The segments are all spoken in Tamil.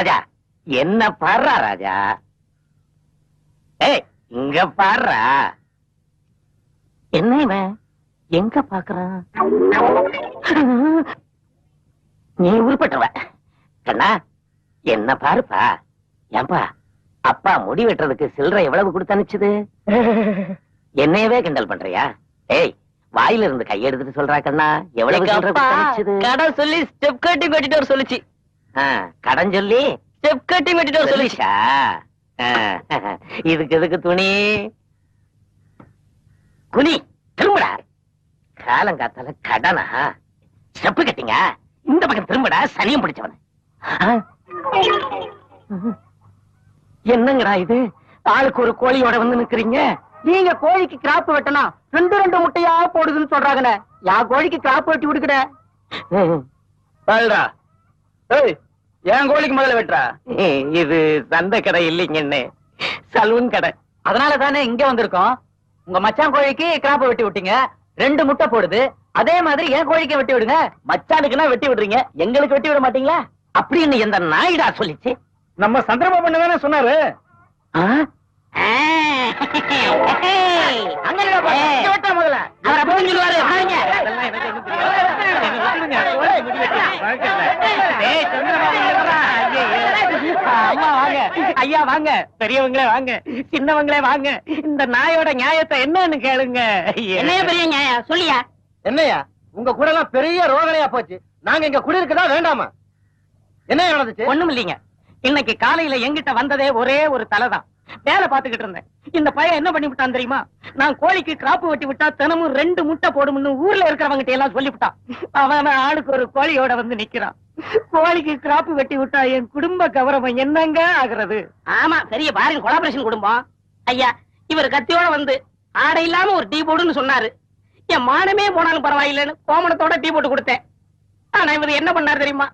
ராஜா. என்ன பாடுறா ராஜா? ஏய் இங்க பாடுறா. என்ன இவன் எங்க பாக்குறான் நீ உருப்பட்டுவ கண்ணா என்ன பாருப்பா. ஏன்பா அப்பா முடி வெட்டுறதுக்கு சில்லறை எவ்வளவு கொடுத்து அனுப்பிச்சது? என்னையவே கிண்டல் பண்றியா? ஏய் வாயில இருந்து கையெடுத்துட்டு சொல்றா கண்ணா. எவ்வளவு கடை சொல்லி ஸ்டெப் கட்டிங் வெட்டிட்டு வர சொல்லுச்சு. கடன் சொல்லி ஸ்டெப் கட்டி வெட்டிட்டு சொல்லிச்சா இதுக்கு எதுக்கு துணி? குனி திரும்படா. காலங்காத்தால கடனா? ஸ்டெப் கட்டிங்க. இந்த பக்கம் திரும்படா சனியம் பிடிச்சவன. என்னங்கடா இது? ஆளுக்கு ஒரு கோழியோட வந்து நிக்கிறீங்க. நீங்க கோழிக்கு கிராப் வெட்டனா ரெண்டு ரெண்டு முட்டையா போடுதுன்னு சொல்றாங்கண்ணே. யா கோழிக்கு கிராப் வெட்டி விடுக்கிறேன் என் கோழிக்கு முதல்ல வெட்டுறா. இது சந்தை கடை இல்லைங்கன்னு சலூன் கடை. அதனால தானே இங்க வந்திருக்கோம். உங்க மச்சான் கோழிக்கு கிராப் வெட்டி விட்டீங்க. ரெண்டு முட்டை போடுது. அதே மாதிரி என் கோழிக்கு வெட்டி விடுங்க. மச்சானுக்குன்னா வெட்டி விடுறீங்க. எங்களுக்கு வெட்டி விட மாட்டீங்களா? அப்படின்னு எந்த நாயிடா சொல்லிச்சு. நம்ம சந்திரபாபு பண்ண தானே சொன்னாரு. ஆ? ஆ. அங்க நில்லு பாரு. இங்க வெட்டா முதல்ல அவரை புரிஞ்சுக்குவாரு, வாங்க. ஏய், சந்திரபாபு இல்லடா. ஐயையோ. அம்மா வாங்க. ஐயா வாங்க. பெரியவங்களே வாங்க. சின்னவங்களே வாங்க. இந்த நாயோட நியாயத்தை என்னன்னு கேளுங்க. என்னைய பெரிய நியாயம்? சொல்லியா? என்னையா? உங்க கூட எல்லாம் பெரிய ரோதனையா போச்சு. நாங்க இங்க குடியிருக்கதா வேண்டாமா? என்ன நடந்துச்சு? ஒண்ணும் இல்லைங்க. இன்னைக்கு காலையில எங்கிட்ட வந்ததே ஒரே ஒரு தலைதான். வேலை பார்த்துக்கிட்டு இருந்தேன். இந்த பையன் என்ன பண்ணி விட்டான் தெரியுமா? நான் கோழிக்கு கிராப்பு வெட்டி விட்டா தினமும் ரெண்டு முட்டை போடும்னு ஊர்ல இருக்கிறவங்க எல்லாம் சொல்லிவிட்டான். அவன் அவன் ஆளுக்கு ஒரு கோழியோட வந்து நிக்கிறான். கோழிக்கு கிராப்பு வெட்டி விட்டா என் குடும்ப கௌரவம் என்னங்க ஆகுறது? ஆமா பெரிய பாருங்க கொலாபரேஷன் குடும்பம். ஐயா இவர் கத்தியோட வந்து ஆடை இல்லாம ஒரு டீ போடுன்னு சொன்னாரு. என் மானமே போனாலும் பரவாயில்லைன்னு கோமணத்தோட டீ போட்டு கொடுத்தேன். ஆனா இவர் என்ன பண்ணாரு தெரியுமா?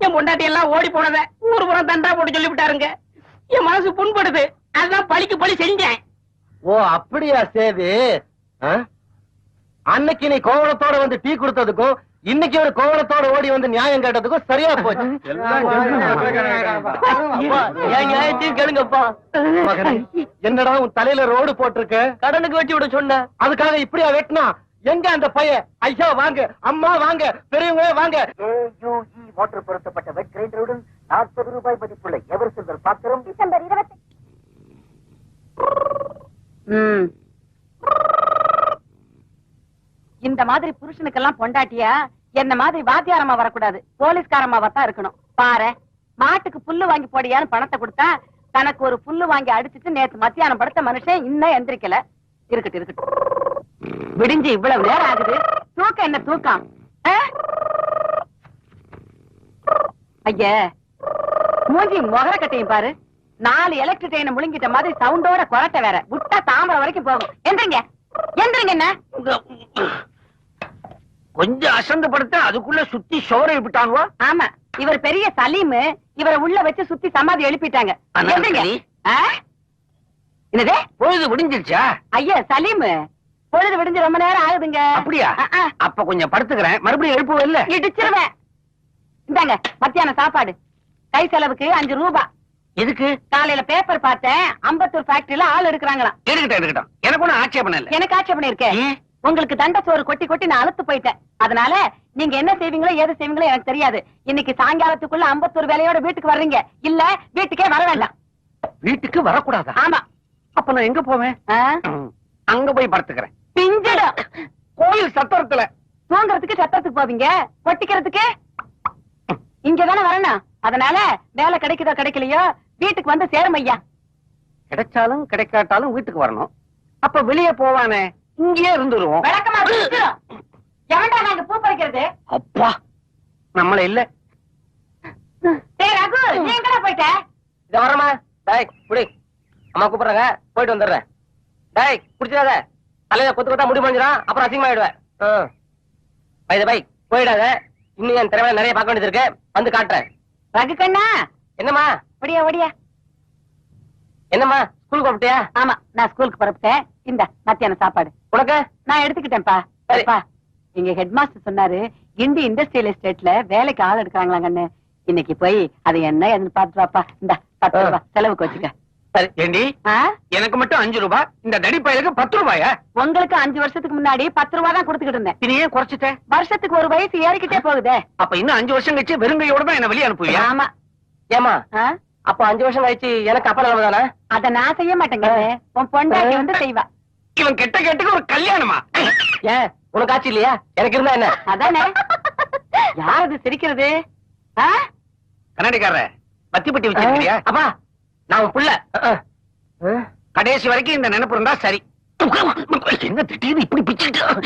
என் பொண்டாட்டி எல்லாம் ஓடி போனத ஊர் புறம் தண்டா போட்டு சொல்லி விட்டாருங்க என் மனசு புண்படுது. அதான் பழிக்கு பழி செஞ்சேன். ஓ அப்படியா சேது? ஆ? அன்னைக்கு நீ கோவணத்தோட வந்து டீ கொடுத்ததுக்கும் இன்னைக்கு ஒரு கோவணத்தோட ஓடி வந்து நியாயம் கேட்டதுக்கும் சரியா போச்சு. அப்பா, என் நியாயத்தையும் கேளுங்கப்பா. என்னடா உன் தலையில ரோடு போட்டிருக்க? கடனுக்கு வெட்டி விட சொன்ன. அதுக்காக இப்படியா வெட்டினா? எங்க அந்த பையன் ஐயா வாங்க. அம்மா வாங்க. பெரியவங்க வாங்க. மோட்டர் பொருத்தப்பட்ட வெட் கிரைண்டருடன் நாற்பது ரூபாய் மதிப்புள்ள எவர் சில்வர் பாத்திரம். டிசம்பர் இருபத்தி இந்த மாதிரி புருஷனுக்கெல்லாம் பொண்டாட்டியா? என்ன மாதிரி வாத்தியாரமா வரக்கூடாது. போலீஸ்காரமாவா தான் இருக்கணும். பாரு மாட்டுக்கு புல்லு வாங்கி போடியான்னு பணத்தை கொடுத்தா தனக்கு ஒரு புல்லு வாங்கி அடிச்சுட்டு நேத்து மத்தியானம் படுத்த மனுஷன் இன்னும் எந்திரிக்கல. இருக்கட்டும் இருக்கட்டும். விடிஞ்சு இவ்வளவு நேரம் ஆகுது. தூக்கம் என்ன தூக்கம்? ஐய மூஞ்சி முகர கட்டையும் பாரு. நாலு எலக்ட்ரிக் ட்ரெயினை முழுங்கிட்ட மாதிரி சவுண்டோட கொரட்டை வேற. விட்டா தாமரை வரைக்கும் போகும். எந்திரிங்க. எந்திரிங்க என்ன? கொஞ்சம் அசந்து படுத்த அதுக்குள்ள சுத்தி சோறை விட்டாங்க ஆமா இவர் பெரிய சலீமு இவரை உள்ள வச்சு சுத்தி சமாதி எழுப்பிட்டாங்க. சரி. என்னது? பொழுது விடிஞ்சிருச்சா? ஐயா சலீமு. பொழுது விடிஞ்சு ரொம்ப நேரம் ஆகுதுங்க. அப்படியா. அப்ப கொஞ்சம் படுத்துக்கிறேன். மறுபடியும் எழுப்புவ இல்ல? இடிச்சிருவேன். இந்தாங்க மத்தியானம் சாப்பாடு. கை செலவுக்கு அஞ்சு ரூபாய் எதுக்கு? காலையில பேப்பர் பார்த்தேன். அம்பத்தூர் ஃபேக்டரியில ஆள் எடுக்கிறாங்களாம். எடுக்கட்டும் எடுக்கட்டும். எனக்கு ஒண்ணும் ஆட்சேபணம் இல்ல. எனக்கு ஆட்சேபணம் இருக்கே. ஏன்? உங்களுக்கு தண்ட சோறு கொட்டி கொட்டி நான் அழுத்து போயிட்டேன். அதனால நீங்க என்ன செய்வீங்களோ ஏது செய்வீங்களோ எனக்கு தெரியாது. இன்னைக்கு சாயங்காலத்துக்குள்ள அம்பத்தூர் வேலையோட வீட்டுக்கு வர்றீங்க. இல்ல வீட்டுக்கே வர வேண்டாம். வீட்டுக்கு வரக்கூடாதா? ஆமா. அப்ப நான் எங்க போவேன்? அங்க போய் படுத்துக்கிறேன். பிஞ்சிடும். கோயில் சத்திரத்துல. தூங்குறதுக்கு சத்தத்துக்கு போவீங்க? கொட்டிக்கிறதுக்கு? இங்கதானே வரணும். அதனால வேலை கிடைக்குதோ கிடைக்கலையோ வீட்டுக்கு வந்து சேரும் ஐயா. கிடைச்சாலும் கிடைக்காட்டாலும் வீட்டுக்கு வரணும். அப்ப வெளியே போவானே. இங்கேயே இருந்துருவோம். எவன்டா நாங்க பூ பறிக்கிறது? அப்பா நம்மள இல்ல. ரகு நீ எங்கடா போயிட்ட? இத வரமா? டேய் குடி. அம்மா கூப்பிடுறாங்க போயிட்டு வந்துடுறேன். டேய் குடிச்சிடாத. தலையில கொத்து கொத்தா முடி முடிஞ்சிடும் அப்புறம் அசிங்கமாயிடுவேன். பை பை போயிடாத. இன்னும் என் திறமை நிறைய பார்க்க வேண்டியது இருக்கு. வந்து காட்டுறேன். ரகு கண்ணா. என்னம்மா? ஒடியா ஒடியா. என்னம்மா ஸ்கூல் கூப்பிட்டியா? ஆமா நான் ஸ்கூலுக்கு புறப்பட்டேன் இந்த மத்தியானம் சாப்பாடு. உனக்கு? நான் எடுத்துக்கிட்டேன்ப்பா. சரி. அப்பா எங்க ஹெட் மாஸ்டர் சொன்னாரு இண்டி இண்டஸ்ட்ரியல் எஸ்டேட்ல வேலைக்கு ஆள் எடுக்கிறாங்களா கண்ணு இன்னைக்கு போய் அது என்ன ஏதுன்னு பாத்துட்டு வாப்பா. இந்த பத்து ஆ. ரூபாய் செலவுக்கு வச்சுக்க. சரி ஏண்டி? எனக்கு மட்டும் அஞ்சு ரூபாய் இந்த தடி பயலுக்கு பத்து ரூபாயா? உங்களுக்கு அஞ்சு வருஷத்துக்கு முன்னாடி பத்து ரூபாய் தான் கொடுத்துக்கிட்டு இருந்தேன். ஏன் குறைச்சிட்ட? வருஷத்துக்கு ஒரு வயசு ஏறிக்கிட்டே போகுதே. அப்ப இன்னும் அஞ்சு வருஷம் கழிச்சு வெறுங்கையோட என்ன வெளியே அனுப்புவியா? ஆமா. ஏமா ஆ? அப்ப அஞ்சு வருஷம் கழிச்சு எனக்கு அப்பா நிலைமை தானே? அத நான் செய்ய மாட்டேங்க. உன் பொண்டாட்டி வந்து செய்வா. இவன் கெட்ட கேட்டுக்கு ஒரு கல்யாணமா? ஏன்? உனக்கு ஆச்சு இல்லையா? எனக்கு இருந்தா என்ன? அதானே. யார் அது சிரிக்கிறது? ஆ? கண்ணாடிக்காரர பத்தி பட்டி வச்சிருக்கியா அப்பா நான் உன் புள்ள. கடைசி வரைக்கும் இந்த நினைப்பு இருந்தா சரி. என்ன திடீர்னு இப்படி பிச்சுக்கிட்டு?